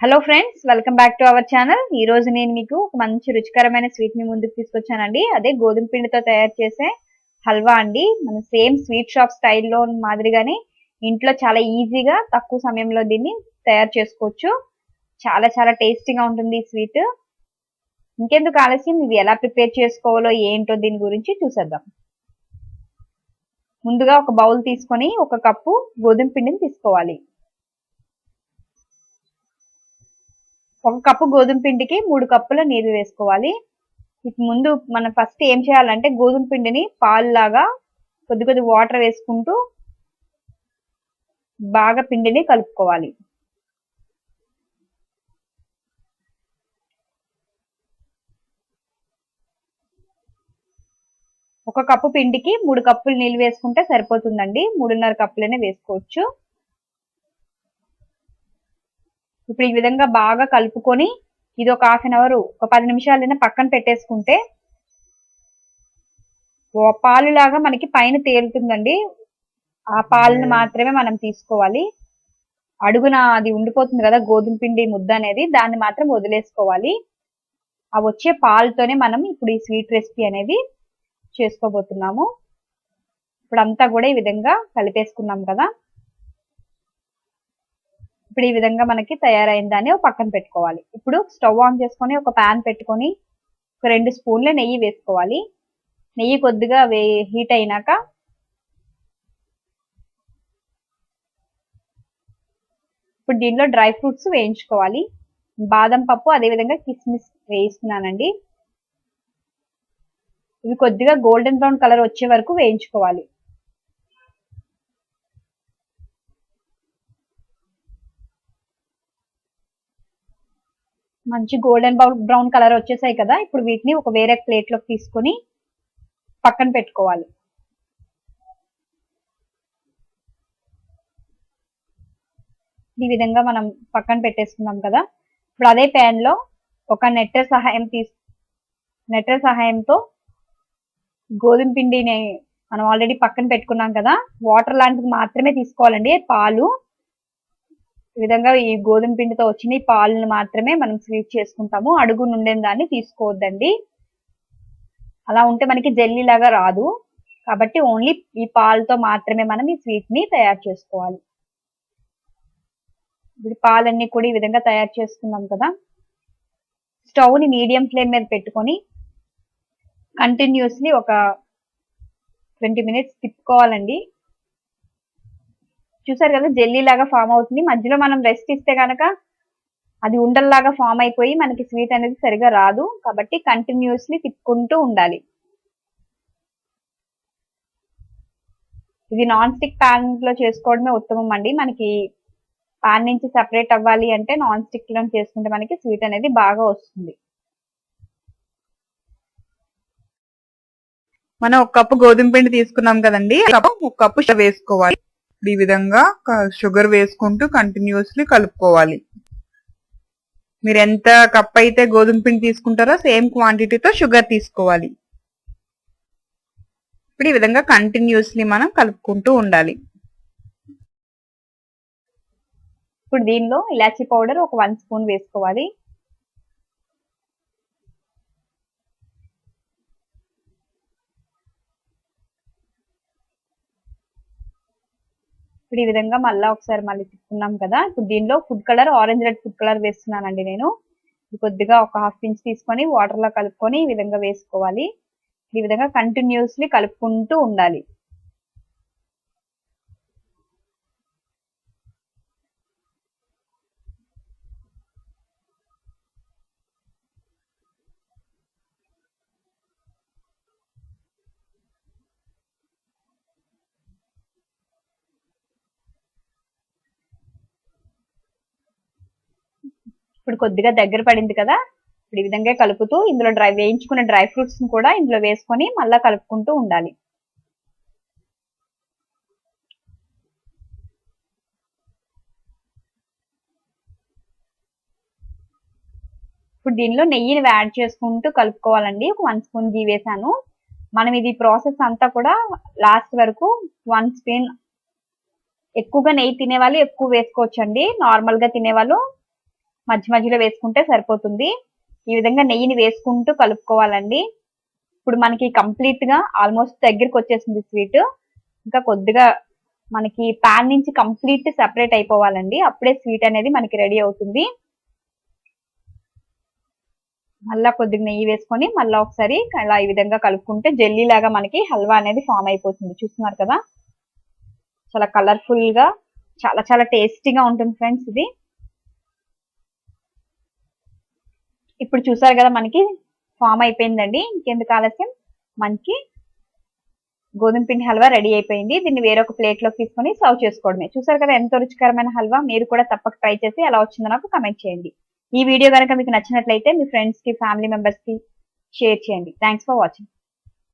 Hello friends welcome back to our channel ఈ రోజు నేను మీకు ఒక మంచి రుచికరమైన స్వీట్ని ముందుకు తీసుకొచ్చానండి. అదే గోధుమ పిండితో తయారు చేసే హల్వా అండి. మన సేమ్ స్వీట్ షాప్ స్టైల్లో మాదిరిగానే ఇంట్లో చాలా ఈజీగా తక్కువ సమయంలో దీన్ని తయారు చేసుకోవచ్చు. చాలా చాలా టేస్టీగా ఉంటుంది ఈ స్వీట్ ఇంకెందుకు ఆలస్యం? ఇది ఎలా ప్రిపేర్ చేసుకోవాలో ఏంటో దీని గురించి చూసేద్దాం. ముందుగా ఒక బౌల్ తీసుకొని ఒక కప్పు గోధుమ పిండిని తీసుకోవాలి. ఒక కప్పు గోధుమ పిండికి మూడు కప్పుల నీరు వేసుకోవాలి. ముందు మనం ఫస్ట్ ఏం చేయాలంటే గోధుమ పిండిని పాలులాగా కొద్ది కొద్ది వాటర్ వేసుకుంటూ బాగా పిండిని కలుపుకోవాలి. ఒక కప్పు పిండికి మూడు కప్పులు నీళ్ళు వేసుకుంటే సరిపోతుందండి. మూడున్నర కప్పులనే వేసుకోవచ్చు. ఇప్పుడు ఈ విధంగా బాగా కలుపుకొని ఇది ఒక హాఫ్ అన్ అవర్ ఒక పది నిమిషాలైనా పక్కన పెట్టేసుకుంటే పాలు లాగా మనకి పైన తేలుతుందండి. ఆ పాలను మాత్రమే మనం తీసుకోవాలి. అడుగున అది ఉండిపోతుంది కదా గోధుమ పిండి ముద్ద అనేది దాన్ని మాత్రం వదిలేసుకోవాలి. ఆ వచ్చే పాలతోనే మనం ఇప్పుడు ఈ స్వీట్ రెసిపీ అనేది చేసుకోబోతున్నాము. ఇప్పుడు అంతా కూడా ఈ విధంగా కలిపేసుకున్నాం కదా. ఇప్పుడు ఈ విధంగా మనకి తయారైందని ఒక పక్కన పెట్టుకోవాలి. ఇప్పుడు స్టవ్ ఆన్ చేసుకొని ఒక ప్యాన్ పెట్టుకొని ఒక రెండు స్పూన్ల నెయ్యి వేసుకోవాలి. నెయ్యి కొద్దిగా వే హీట్ అయినాక ఇప్పుడు దీనిలో డ్రై ఫ్రూట్స్ వేయించుకోవాలి. బాదం పప్పు అదేవిధంగా కిస్మిస్ వేయిస్తున్నానండి. ఇవి కొద్దిగా గోల్డెన్ బ్రౌన్ కలర్ వచ్చే వరకు వేయించుకోవాలి. మంచి గోల్డెన్ బ్రౌన్ కలర్ వచ్చేసాయి కదా ఇప్పుడు వీటిని ఒక వేరే ప్లేట్లోకి తీసుకొని పక్కన పెట్టుకోవాలి. ఈ విధంగా మనం పక్కన పెట్టేసుకున్నాం కదా. ఇప్పుడు అదే ప్యాన్లో ఒక నెట్టర్ సహాయం తీసు నెట్టర్ సహాయంతో గోధుమ పిండిని మనం ఆల్రెడీ పక్కన పెట్టుకున్నాం కదా వాటర్ లాంటిది మాత్రమే తీసుకోవాలండి పాలు. విధంగా ఈ గోధుమ పిండితో వచ్చిన ఈ పాలను మాత్రమే మనం స్వీట్ చేసుకుంటాము. అడుగు నుండే దాన్ని తీసుకోవద్దండి. అలా ఉంటే మనకి జెల్లీ లాగా రాదు. కాబట్టి ఓన్లీ ఈ పాలతో మాత్రమే మనం ఈ స్వీట్ని తయారు చేసుకోవాలి. ఇప్పుడు పాలన్నీ కూడా ఈ విధంగా తయారు చేసుకున్నాం కదా. స్టవ్ని మీడియం ఫ్లేమ్ మీద పెట్టుకొని కంటిన్యూస్లీ ఒక ట్వంటీ మినిట్స్ తిప్పుకోవాలండి. చూసారు కదా జెల్లీ లాగా ఫామ్ అవుతుంది. మధ్యలో మనం రెస్ట్ ఇస్తే కనుక అది ఉండల్లాగా ఫామ్ అయిపోయి మనకి స్వీట్ అనేది సరిగా రాదు. కాబట్టి కంటిన్యూస్లీ తిప్పుకుంటూ ఉండాలి. ఇది నాన్ స్టిక్ ప్యాన్లో చేసుకోవడమే ఉత్తమం అండి. మనకి పాన్ నుంచి సపరేట్ అవ్వాలి అంటే నాన్ స్టిక్లో చేసుకుంటే మనకి స్వీట్ అనేది బాగా వస్తుంది. మనం ఒక కప్పు గోధుమ పిండి తీసుకున్నాం కదండి. ఒక కప్పు షుగర్ వేసుకోవాలి. ఈ విధంగా షుగర్ వేసుకుంటూ కంటిన్యూస్లీ కలుపుకోవాలి. మీరు ఎంత కప్ అయితే గోధుమ పిండి తీసుకుంటారో సేమ్ క్వాంటిటీతో షుగర్ తీసుకోవాలి. ఇప్పుడు ఈ విధంగా కంటిన్యూస్లీ మనం కలుపుకుంటూ ఉండాలి. ఇప్పుడు దీనిలో ఇలాచీ పౌడర్ ఒక వన్ స్పూన్ వేసుకోవాలి. ఇప్పుడు ఈ విధంగా మళ్ళీ ఒకసారి మళ్ళీ తిప్పుకున్నాం కదా. ఇప్పుడు దీనిలో food colour orange red food colour వేస్తున్నానండి నేను. కొద్దిగా ఒక హాఫ్ ఇంచ్ తీసుకొని వాటర్లో కలుపుకొని ఈ విధంగా వేసుకోవాలి. ఈ విధంగా కంటిన్యూస్లీ కలుపుకుంటూ ఉండాలి. ఇప్పుడు కొద్దిగా దగ్గర పడింది కదా ఇప్పుడు ఈ విధంగా కలుపుతూ ఇందులో డ్రై వేయించుకున్న డ్రై ఫ్రూట్స్ కూడా ఇందులో వేసుకొని మళ్ళా కలుపుకుంటూ ఉండాలి. ఇప్పుడు దీనిలో నెయ్యిని యాడ్ చేసుకుంటూ కలుపుకోవాలండి. ఒక వన్ స్పూన్ గీ వేసాను. మనం ఇది ప్రాసెస్ అంతా కూడా లాస్ట్ వరకు వన్ స్పూన్ ఎక్కువగా నెయ్యి తినేవాళ్ళు ఎక్కువ వేసుకోవచ్చండి. నార్మల్గా తినేవాళ్ళు మధ్య మధ్యలో వేసుకుంటే సరిపోతుంది. ఈ విధంగా నెయ్యిని వేసుకుంటూ కలుపుకోవాలండి. ఇప్పుడు మనకి కంప్లీట్గా ఆల్మోస్ట్ దగ్గరికి వచ్చేసింది స్వీట్ ఇంకా కొద్దిగా మనకి పాన్ నుంచి కంప్లీట్ సెపరేట్ అయిపోవాలండి. అప్పుడే స్వీట్ అనేది మనకి రెడీ అవుతుంది. మళ్ళా కొద్దిగా నెయ్యి వేసుకొని మళ్ళీ ఒకసారి అలా ఈ విధంగా కలుపుకుంటే జెల్లీ లాగా మనకి హల్వా అనేది ఫామ్ అయిపోతుంది. చూస్తున్నారు కదా? చాలా కలర్ఫుల్గా చాలా చాలా టేస్టీగా ఉంటుంది ఫ్రెండ్స్ ఇది. ఇప్పుడు చూసారు కదా మనకి ఫామ్ అయిపోయిందండి. ఇంకెందుకు ఆలస్యం? మనకి గోధుమ పిండి హల్వా రెడీ అయిపోయింది. దీన్ని వేరొక ప్లేట్లోకి తీసుకొని సర్వ్ చేసుకోవడమే. చూసారు కదా ఎంతో రుచికరమైన హల్వా. మీరు కూడా తప్పక ట్రై చేసి ఎలా వచ్చిందో నాకు కమెంట్ చేయండి. ఈ వీడియో కనుక మీకు నచ్చినట్లయితే మీ ఫ్రెండ్స్కి ఫ్యామిలీ మెంబర్స్కి షేర్ చేయండి. Thanks for watching